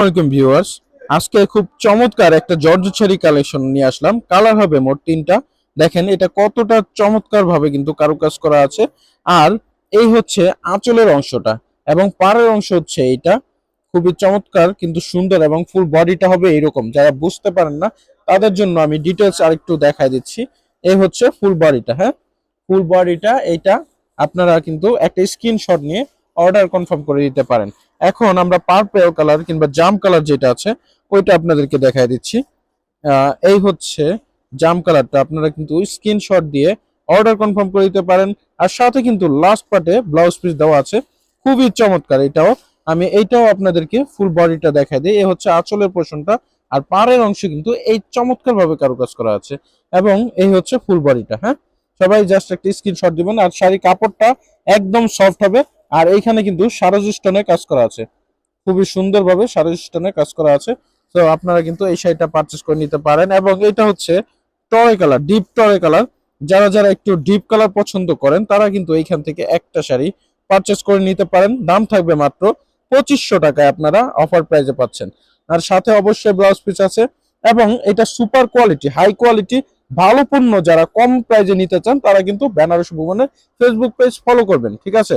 আসসালামাইকুম আজকে খুব চমৎকার একটা জর্জ শাড়ি কালেকশন নিয়ে আসলাম। কালার হবে মোট তিনটা। দেখেন, এটা কতটা চমৎকার ভাবে কিন্তু কারুকাজ করা আছে। আর এই হচ্ছে আঁচলের অংশটা এবং পাড়ের অংশ হচ্ছে এইটা। খুবই চমৎকার কিন্তু সুন্দর এবং ফুল বডিটা হবে এরকম যারা বুঝতে পারেন না, তাদের জন্য আমি ডিটেলস আরেকটু দেখাই দিচ্ছি। এই হচ্ছে ফুল বডিটা হ্যাঁ? ফুল বডিটা এইটা আপনারা কিন্তু একটা স্ক্রিনশট নিয়ে অর্ডার কনফার্ম করে দিতে পারেন। এখন আমরা পার্পেল কালার কিংবা জাম কালার যেটা আছে, ওইটা আপনাদেরকে দেখাই দিচ্ছি। এই হচ্ছে জাম কালারটা আপনারা কিন্তু স্ক্রিনশট দিয়ে অর্ডার কনফার্ম করে দিতে পারেন। আর সাথে কিন্তু লাস্ট পার্টে ব্লাউজ পিস দেওয়া আছে। খুবই চমৎকার এটাও। আমি এইটাও আপনাদেরকে ফুল বডিটা দেখাই দিই। এই হচ্ছে আঁচলের পোর্শনটা আর পাড়ের অংশ কিন্তু এই চমৎকার ভাবে কারুকাজ করা আছে। এবং এই হচ্ছে ফুল বডিটা হ্যাঁ? সবাই জাস্ট একটা স্ক্রিনশট দিবেন। আর শাড়ি কাপড়টা একদম সফট হবে। আর এইখানে কিন্তু সারাজুস্টনে কাজ করা আছে। খুবই সুন্দরভাবে সারাজুস্টনে কাজ করা আছে। তো আপনারা কিন্তু এই শাড়িটা পারচেস করে নিতে পারেন এবং এটা হচ্ছে টরে কালার ডিপ টরে কালার। যারা যারা একটু ডিপ কালার পছন্দ করেন, তারা কিন্তু এইখান থেকে একটা শাড়ি পারচেস করে নিতে পারেন। দাম থাকবে মাত্র পঁচিশশো টাকায় আপনারা অফার প্রাইজে পাচ্ছেন। আর সাথে অবশ্যই ব্লাউজ পিস আছে এবং এটা সুপার কোয়ালিটি হাই কোয়ালিটি ভালো পণ্য যারা কম প্রাইজে নিতে চান, তারা কিন্তু বেনারস ভুবনের ফেসবুক পেজ ফলো করবেন, ঠিক আছে?